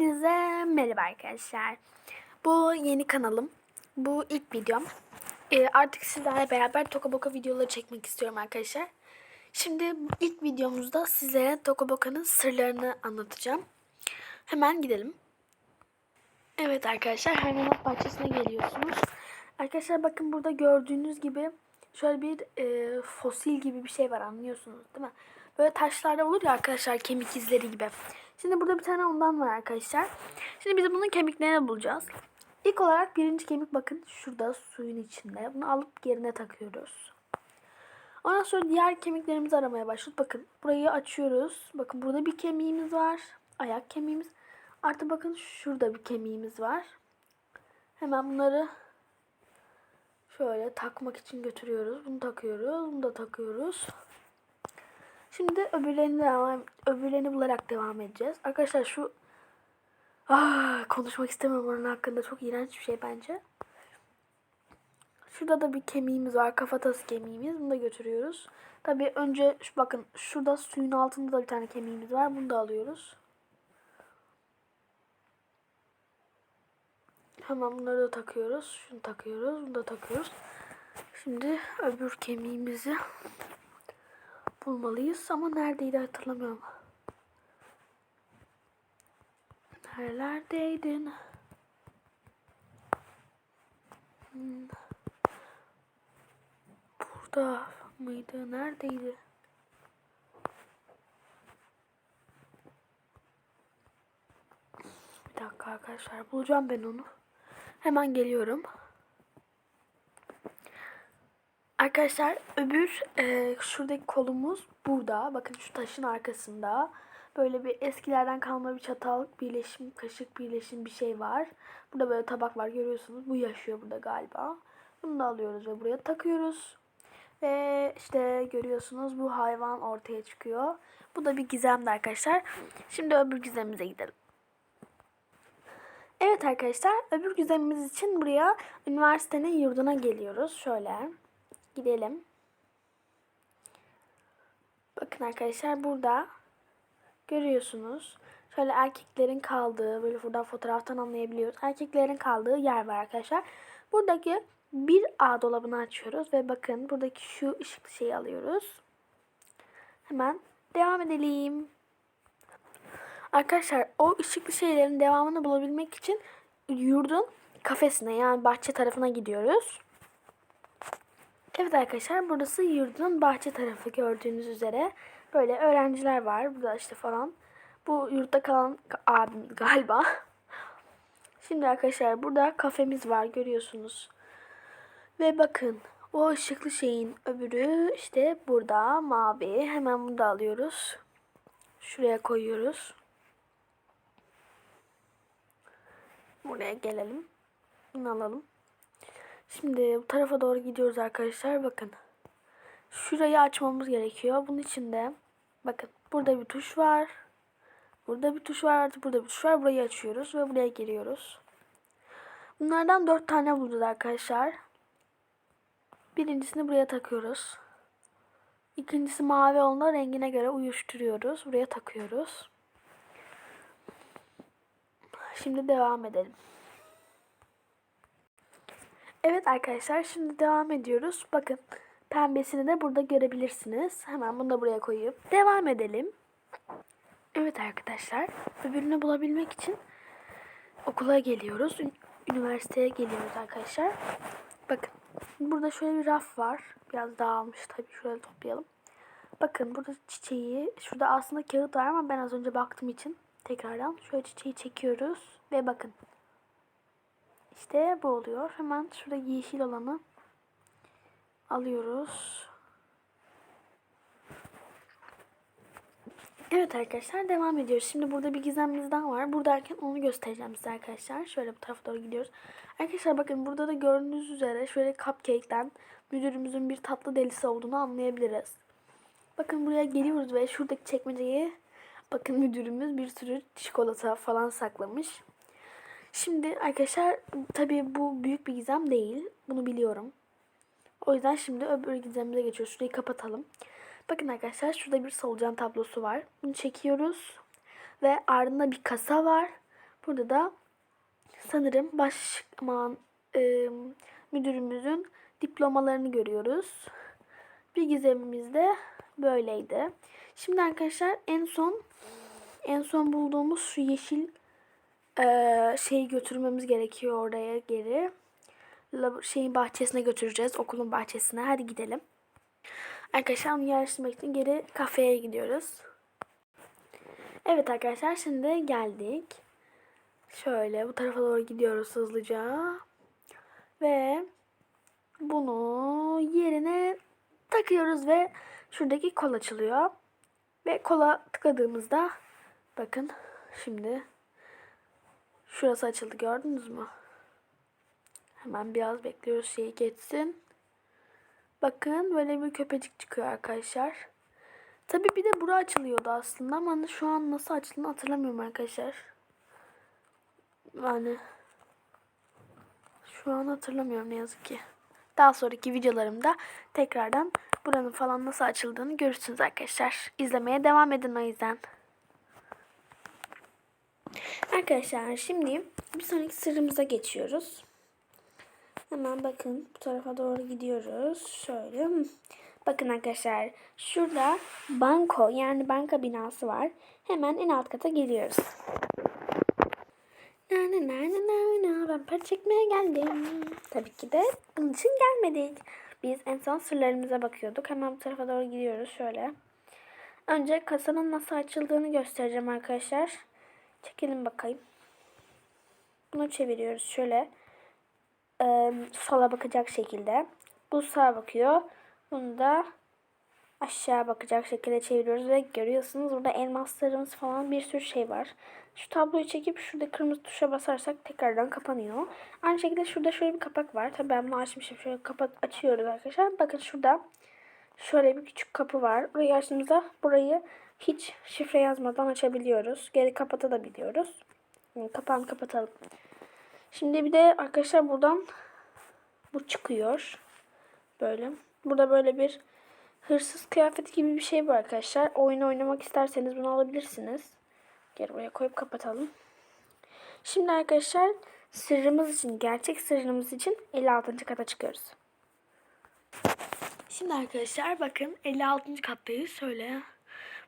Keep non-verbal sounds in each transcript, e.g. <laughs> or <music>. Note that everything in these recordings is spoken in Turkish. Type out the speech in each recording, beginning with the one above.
Hepinize merhaba arkadaşlar. Bu yeni kanalım. Bu ilk videom. Ee, artık sizlerle beraber Tokaboka videoları çekmek istiyorum arkadaşlar. Şimdi ilk videomuzda sizlere Tokaboka'nın sırlarını anlatacağım. Hemen gidelim. Evet arkadaşlar hayvanat bahçesine geliyorsunuz. Arkadaşlar bakın burada gördüğünüz gibi şöyle bir e, fosil gibi bir şey var anlıyorsunuz değil mi? Böyle taşlarda olur ya arkadaşlar kemik izleri gibi. Şimdi burada bir tane ondan var arkadaşlar. Şimdi biz bunun kemiklerini bulacağız. İlk olarak birinci kemik bakın şurada suyun içinde. Bunu alıp yerine takıyoruz. Ondan sonra diğer kemiklerimizi aramaya başlıyoruz. Bakın burayı açıyoruz. Bakın burada bir kemiğimiz var. Ayak kemiğimiz. Artı bakın şurada bir kemiğimiz var. Hemen bunları şöyle takmak için götürüyoruz. Bunu takıyoruz. Bunu da takıyoruz. Şimdi öbürlerini devam, öbürlerini bularak devam edeceğiz. Arkadaşlar şu ah, konuşmak istemiyorum onun hakkında çok iğrenç bir şey bence. Şurada da bir kemiğimiz var. Kafatası kemiğimiz. Bunu da götürüyoruz. Tabi önce şu, bakın şurada suyun altında da bir tane kemiğimiz var. Bunu da alıyoruz. Hemen bunları da takıyoruz. Şunu takıyoruz. Bunu da takıyoruz. Şimdi öbür kemiğimizi bulmalıyız ama neredeydi hatırlamıyorum. Nerelerdeydin? Hmm. Burada mıydı? Neredeydi? Bir dakika arkadaşlar bulacağım ben onu. Hemen geliyorum. Arkadaşlar öbür e, şuradaki kolumuz burada. Bakın şu taşın arkasında. Böyle bir eskilerden kalma bir çatal birleşim, kaşık birleşim bir şey var. Burada böyle tabak var görüyorsunuz. Bu yaşıyor burada galiba. Bunu da alıyoruz ve buraya takıyoruz. Ve işte görüyorsunuz bu hayvan ortaya çıkıyor. Bu da bir gizemdi arkadaşlar. Şimdi öbür gizemimize gidelim. Evet arkadaşlar öbür gizemimiz için buraya üniversitenin yurduna geliyoruz. Şöyle gidelim. Bakın arkadaşlar burada görüyorsunuz. Şöyle erkeklerin kaldığı böyle buradan fotoğraftan anlayabiliyoruz. Erkeklerin kaldığı yer var arkadaşlar. Buradaki bir A dolabını açıyoruz ve bakın buradaki şu ışıklı şeyi alıyoruz. Hemen devam edelim. Arkadaşlar o ışıklı şeylerin devamını bulabilmek için yurdun kafesine yani bahçe tarafına gidiyoruz. Evet arkadaşlar burası yurdun bahçe tarafı gördüğünüz üzere. Böyle öğrenciler var burada işte falan. Bu yurtta kalan abim galiba. <laughs> Şimdi arkadaşlar burada kafemiz var görüyorsunuz. Ve bakın o ışıklı şeyin öbürü işte burada mavi. Hemen bunu da alıyoruz. Şuraya koyuyoruz. Buraya gelelim. Bunu alalım. Şimdi bu tarafa doğru gidiyoruz arkadaşlar. Bakın. Şurayı açmamız gerekiyor. Bunun için de bakın burada bir tuş var. Burada bir tuş var. Artık burada bir tuş var. Burayı açıyoruz ve buraya giriyoruz. Bunlardan dört tane bulacağız arkadaşlar. Birincisini buraya takıyoruz. İkincisi mavi olanı rengine göre uyuşturuyoruz. Buraya takıyoruz. Şimdi devam edelim. Evet arkadaşlar şimdi devam ediyoruz. Bakın pembesini de burada görebilirsiniz. Hemen bunu da buraya koyup devam edelim. Evet arkadaşlar öbürünü bulabilmek için okula geliyoruz. Üniversiteye geliyoruz arkadaşlar. Bakın burada şöyle bir raf var. Biraz dağılmış tabii. Şöyle toplayalım. Bakın burada çiçeği. Şurada aslında kağıt var ama ben az önce baktığım için tekrardan şöyle çiçeği çekiyoruz. Ve bakın işte bu oluyor. Hemen şurada yeşil olanı alıyoruz. Evet arkadaşlar devam ediyoruz. Şimdi burada bir gizemimiz daha var. Buradayken onu göstereceğim size arkadaşlar. Şöyle bu tarafa doğru gidiyoruz. Arkadaşlar bakın burada da gördüğünüz üzere şöyle cupcake'ten müdürümüzün bir tatlı delisi olduğunu anlayabiliriz. Bakın buraya geliyoruz ve şuradaki çekmeceyi bakın müdürümüz bir sürü çikolata falan saklamış. Şimdi arkadaşlar tabii bu büyük bir gizem değil. Bunu biliyorum. O yüzden şimdi öbür gizemimize geçiyoruz. Şurayı kapatalım. Bakın arkadaşlar şurada bir solucan tablosu var. Bunu çekiyoruz. Ve ardında bir kasa var. Burada da sanırım başman e, müdürümüzün diplomalarını görüyoruz. Bir gizemimiz de böyleydi. Şimdi arkadaşlar en son en son bulduğumuz şu yeşil şeyi götürmemiz gerekiyor oraya geri. Şeyin bahçesine götüreceğiz. Okulun bahçesine. Hadi gidelim. Arkadaşlar onu yerleştirmek için geri kafeye gidiyoruz. Evet arkadaşlar şimdi geldik. Şöyle bu tarafa doğru gidiyoruz hızlıca. Ve bunu yerine takıyoruz ve şuradaki kol açılıyor. Ve kola tıkladığımızda bakın şimdi şurası açıldı gördünüz mü? Hemen biraz bekliyoruz şeyi geçsin. Bakın böyle bir köpecik çıkıyor arkadaşlar. Tabi bir de bura açılıyordu aslında ama şu an nasıl açıldığını hatırlamıyorum arkadaşlar. Yani şu an hatırlamıyorum ne yazık ki. Daha sonraki videolarımda tekrardan buranın falan nasıl açıldığını görürsünüz arkadaşlar. İzlemeye devam edin o yüzden. Arkadaşlar şimdi bir sonraki sırrımıza geçiyoruz. Hemen bakın bu tarafa doğru gidiyoruz. Şöyle. Bakın arkadaşlar şurada banko yani banka binası var. Hemen en alt kata geliyoruz. Na na na na na na ben para çekmeye geldim. Tabii ki de bunun için gelmedik. Biz en son sırlarımıza bakıyorduk. Hemen bu tarafa doğru gidiyoruz şöyle. Önce kasanın nasıl açıldığını göstereceğim arkadaşlar. Çekelim bakayım. Bunu çeviriyoruz şöyle. Ee, sola bakacak şekilde. Bu sağa bakıyor. Bunu da aşağı bakacak şekilde çeviriyoruz ve görüyorsunuz burada elmaslarımız falan bir sürü şey var. Şu tabloyu çekip şurada kırmızı tuşa basarsak tekrardan kapanıyor. Aynı şekilde şurada şöyle bir kapak var. Tabii ben bunu açmışım. Şöyle kapat açıyoruz arkadaşlar. Bakın şurada şöyle bir küçük kapı var. Burayı açtığımızda burayı hiç şifre yazmadan açabiliyoruz. Geri kapatabiliyoruz. Yani kapağını kapatalım. Şimdi bir de arkadaşlar buradan bu çıkıyor. Böyle. Burada böyle bir hırsız kıyafeti gibi bir şey var arkadaşlar. Oyun oynamak isterseniz bunu alabilirsiniz. Geri buraya koyup kapatalım. Şimdi arkadaşlar sırrımız için, gerçek sırrımız için 56. kata çıkıyoruz. Şimdi arkadaşlar bakın 56. kattayız. Şöyle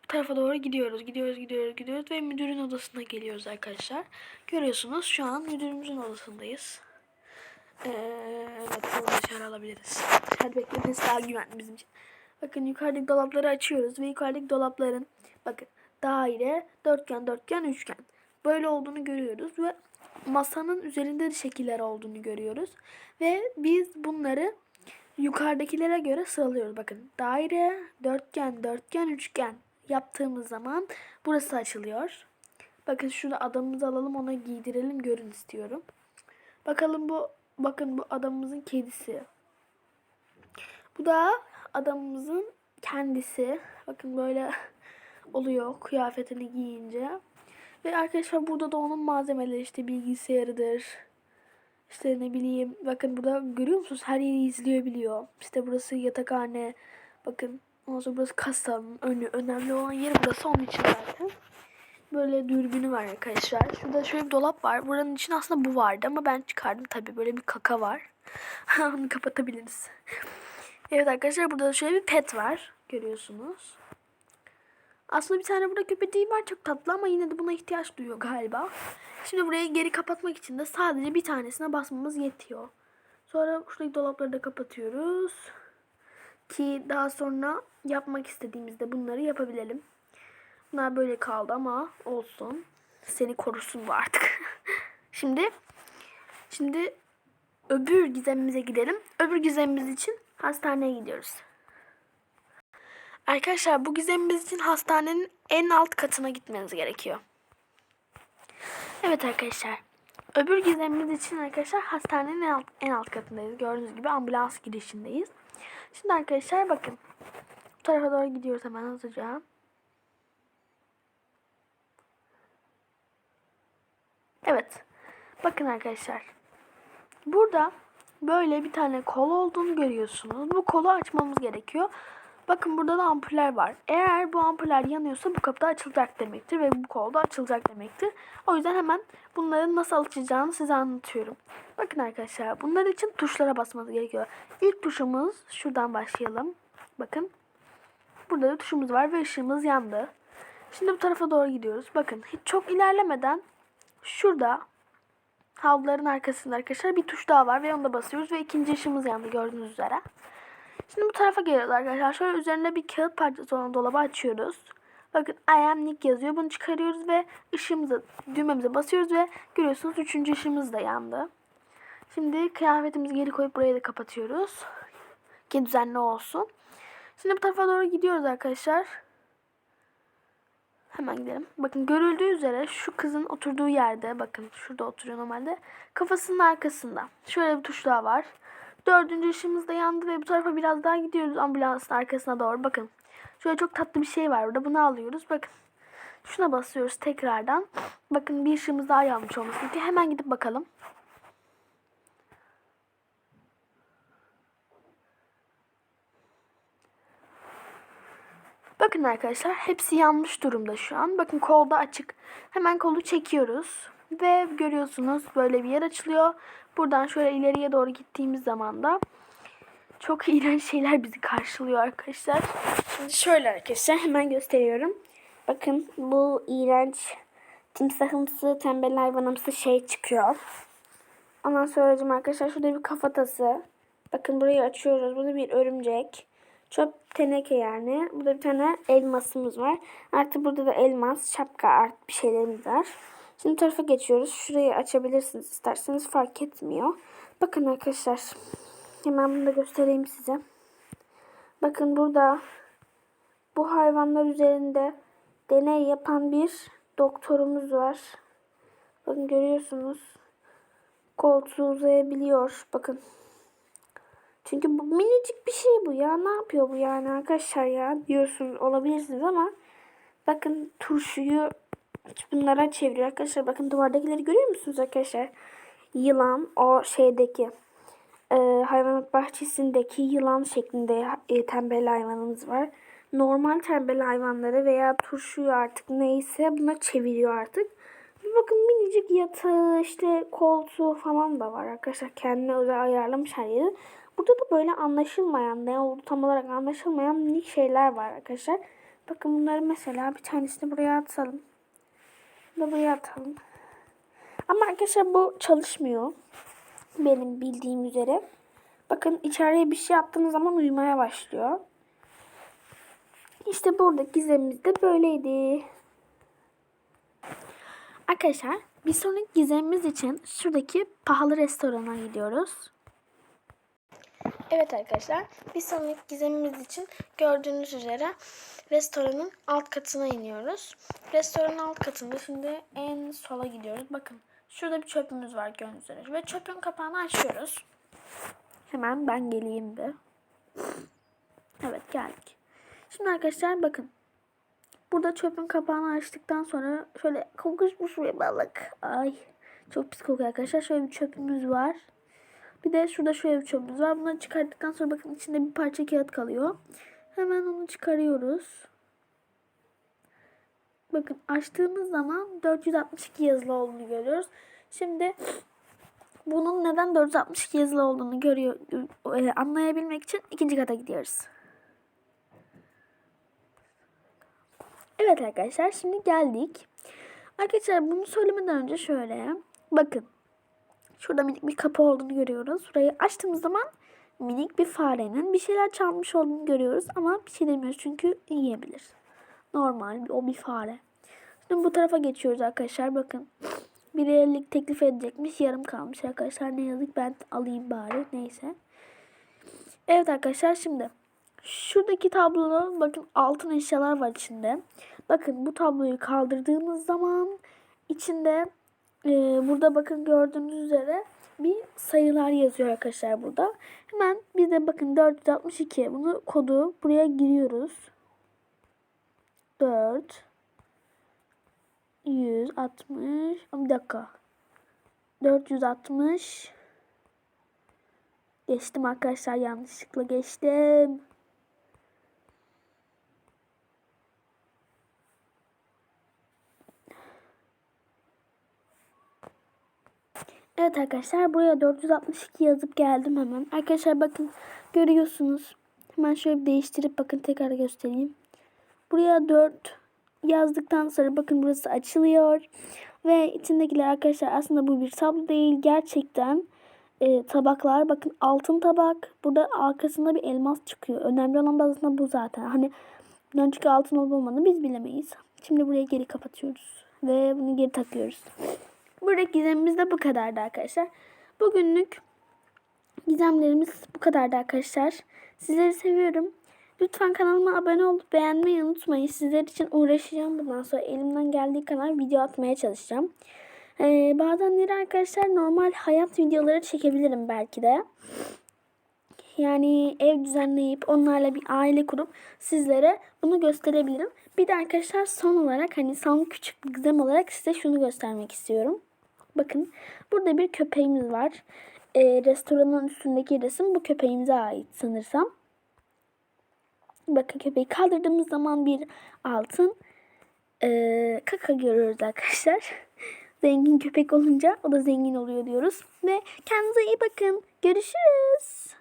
bu tarafa doğru gidiyoruz. Gidiyoruz, gidiyoruz, gidiyoruz ve müdürün odasına geliyoruz arkadaşlar. Görüyorsunuz şu an müdürümüzün odasındayız. Ee, evet, dışarı alabiliriz. Dışarı beklemesi daha güvenli bizim için. Bakın yukarıdaki dolapları açıyoruz ve yukarıdaki dolapların bakın daire, dörtgen, dörtgen, üçgen. Böyle olduğunu görüyoruz ve masanın üzerinde de şekiller olduğunu görüyoruz. Ve biz bunları yukarıdakilere göre sıralıyoruz. Bakın daire, dörtgen, dörtgen, üçgen yaptığımız zaman burası açılıyor. Bakın şurada adamımızı alalım ona giydirelim görün istiyorum. Bakalım bu bakın bu adamımızın kedisi. Bu da adamımızın kendisi. Bakın böyle oluyor kıyafetini giyince. Ve arkadaşlar burada da onun malzemeleri işte bilgisayarıdır. İşte ne bileyim bakın burada görüyor musunuz her yeri izleyebiliyor. İşte burası yatakhane. Bakın ondan sonra burası kasanın önü. Önemli olan yer burası onun için zaten. Böyle dürbünü var arkadaşlar. Şurada şöyle bir dolap var. Buranın için aslında bu vardı ama ben çıkardım tabii. Böyle bir kaka var. <laughs> Onu kapatabiliriz. Evet arkadaşlar burada da şöyle bir pet var. Görüyorsunuz. Aslında bir tane burada köpeği var çok tatlı ama yine de buna ihtiyaç duyuyor galiba. Şimdi burayı geri kapatmak için de sadece bir tanesine basmamız yetiyor. Sonra şuradaki dolapları da kapatıyoruz. Ki daha sonra yapmak istediğimizde bunları yapabilelim. Bunlar böyle kaldı ama olsun. Seni korusun bu artık. <laughs> şimdi şimdi öbür gizemimize gidelim. Öbür gizemimiz için hastaneye gidiyoruz. Arkadaşlar bu gizemimiz için hastanenin en alt katına gitmeniz gerekiyor. Evet arkadaşlar. Öbür gizemimiz için arkadaşlar hastanenin en alt, en alt katındayız. Gördüğünüz gibi ambulans girişindeyiz. Şimdi arkadaşlar bakın. Bu tarafa doğru gidiyoruz hemen hızlıca. Evet. Bakın arkadaşlar. Burada böyle bir tane kol olduğunu görüyorsunuz. Bu kolu açmamız gerekiyor. Bakın burada da ampuller var. Eğer bu ampuller yanıyorsa bu kapı da açılacak demektir ve bu kol da açılacak demektir. O yüzden hemen bunların nasıl açılacağını size anlatıyorum. Bakın arkadaşlar bunlar için tuşlara basmanız gerekiyor. İlk tuşumuz şuradan başlayalım. Bakın. Burada da tuşumuz var ve ışığımız yandı. Şimdi bu tarafa doğru gidiyoruz. Bakın hiç çok ilerlemeden şurada havluların arkasında arkadaşlar bir tuş daha var ve onu da basıyoruz ve ikinci ışığımız yandı gördüğünüz üzere. Şimdi bu tarafa geliyoruz arkadaşlar. Şöyle üzerinde bir kağıt parçası olan dolabı açıyoruz. Bakın I am Nick yazıyor. Bunu çıkarıyoruz ve ışığımıza, düğmemize basıyoruz ve görüyorsunuz üçüncü ışığımız da yandı. Şimdi kıyafetimizi geri koyup burayı da kapatıyoruz. Ki düzenli olsun. Şimdi bu tarafa doğru gidiyoruz arkadaşlar. Hemen gidelim. Bakın görüldüğü üzere şu kızın oturduğu yerde bakın şurada oturuyor normalde. Kafasının arkasında. Şöyle bir tuş daha var. Dördüncü ışığımız da yandı ve bu tarafa biraz daha gidiyoruz ambulansın arkasına doğru. Bakın şöyle çok tatlı bir şey var burada. Bunu alıyoruz. Bakın şuna basıyoruz tekrardan. Bakın bir ışığımız daha yanmış olması gerekiyor. Hemen gidip bakalım. Bakın arkadaşlar hepsi yanmış durumda şu an. Bakın kolda açık. Hemen kolu çekiyoruz. Ve görüyorsunuz böyle bir yer açılıyor. Buradan şöyle ileriye doğru gittiğimiz zaman da çok <laughs> iğrenç şeyler bizi karşılıyor arkadaşlar. Şimdi şöyle arkadaşlar hemen gösteriyorum. Bakın bu iğrenç timsahımsı, tembel hayvanımsı şey çıkıyor. Ondan sonra arkadaşlar şurada bir kafatası. Bakın burayı açıyoruz. Burada bir örümcek. Çöp teneke yani. Burada bir tane elmasımız var. Artık burada da elmas, şapka, art bir şeylerimiz var. Şimdi tarafa geçiyoruz. Şurayı açabilirsiniz isterseniz fark etmiyor. Bakın arkadaşlar. Hemen bunu da göstereyim size. Bakın burada bu hayvanlar üzerinde deney yapan bir doktorumuz var. Bakın görüyorsunuz. Koltuğu uzayabiliyor. Bakın. Çünkü bu minicik bir şey bu ya. Ne yapıyor bu yani arkadaşlar ya diyorsunuz olabilirsiniz ama bakın turşuyu bunlara çeviriyor arkadaşlar. Bakın duvardakileri görüyor musunuz arkadaşlar? Yılan o şeydeki e, hayvanat bahçesindeki yılan şeklinde e, tembel hayvanımız var. Normal tembel hayvanları veya turşuyu artık neyse buna çeviriyor artık. Bakın minicik yatağı işte koltuğu falan da var arkadaşlar. Kendine özel ayarlamış her yeri. Burada da böyle anlaşılmayan ne oldu tam olarak anlaşılmayan minik şeyler var arkadaşlar. Bakın bunları mesela bir tanesini buraya atalım. Bunu buraya atalım. Ama arkadaşlar bu çalışmıyor. Benim bildiğim üzere. Bakın içeriye bir şey attığınız zaman uyumaya başlıyor. İşte burada gizemimiz de böyleydi. Arkadaşlar bir sonraki gizemimiz için şuradaki pahalı restorana gidiyoruz. Evet arkadaşlar bir sonraki gizemimiz için gördüğünüz üzere restoranın alt katına iniyoruz. Restoranın alt katında şimdi en sola gidiyoruz. Bakın şurada bir çöpümüz var gördüğünüz üzere. Ve çöpün kapağını açıyoruz. Hemen ben geleyim bir. Evet geldik. Şimdi arkadaşlar bakın. Burada çöpün kapağını açtıktan sonra şöyle kokuşmuş bir balık. Ay çok pis kokuyor arkadaşlar. Şöyle bir çöpümüz var. Bir de şurada şöyle bir çöpümüz var. Bunları çıkarttıktan sonra bakın içinde bir parça kağıt kalıyor. Hemen onu çıkarıyoruz. Bakın açtığımız zaman 462 yazılı olduğunu görüyoruz. Şimdi bunun neden 462 yazılı olduğunu görüyor e, anlayabilmek için ikinci kata gidiyoruz. Evet arkadaşlar şimdi geldik. Arkadaşlar bunu söylemeden önce şöyle bakın. Şurada minik bir kapı olduğunu görüyoruz. Burayı açtığımız zaman minik bir farenin bir şeyler çalmış olduğunu görüyoruz ama bir şey demiyoruz çünkü yiyebilir. Normal o bir fare. Şimdi bu tarafa geçiyoruz arkadaşlar bakın. Bir ellik teklif edecekmiş yarım kalmış arkadaşlar ne yazık ben alayım bari neyse. Evet arkadaşlar şimdi şuradaki tabloda bakın altın eşyalar var içinde. Bakın bu tabloyu kaldırdığımız zaman içinde e, burada bakın gördüğünüz üzere bir sayılar yazıyor arkadaşlar burada. Hemen biz de bakın 462 bunu kodu buraya giriyoruz. 4 160 bir dakika. 460 geçtim arkadaşlar yanlışlıkla geçtim Evet arkadaşlar buraya 462 yazıp geldim hemen. Arkadaşlar bakın görüyorsunuz. Hemen şöyle bir değiştirip bakın tekrar göstereyim. Buraya 4 yazdıktan sonra bakın burası açılıyor. Ve içindekiler arkadaşlar aslında bu bir tablo değil. Gerçekten e, tabaklar. Bakın altın tabak. Burada arkasında bir elmas çıkıyor. Önemli olan da aslında bu zaten. Hani bundan çünkü altın olup olmadığını biz bilemeyiz. Şimdi burayı geri kapatıyoruz. Ve bunu geri takıyoruz. Buradaki gizemimiz de bu kadardı arkadaşlar. Bugünlük gizemlerimiz bu kadardı arkadaşlar. Sizleri seviyorum. Lütfen kanalıma abone olup beğenmeyi unutmayın. Sizler için uğraşacağım bundan sonra. Elimden geldiği kadar video atmaya çalışacağım. Ee, bazenleri arkadaşlar normal hayat videoları çekebilirim belki de. Yani ev düzenleyip onlarla bir aile kurup sizlere bunu gösterebilirim. Bir de arkadaşlar son olarak hani son küçük bir gizem olarak size şunu göstermek istiyorum. Bakın burada bir köpeğimiz var. Ee, restoranın üstündeki resim bu köpeğimize ait sanırsam. Bakın köpeği kaldırdığımız zaman bir altın ee, kaka görüyoruz arkadaşlar. <laughs> Zengin köpek olunca o da zengin oluyor diyoruz. Ve kendinize iyi bakın. Görüşürüz.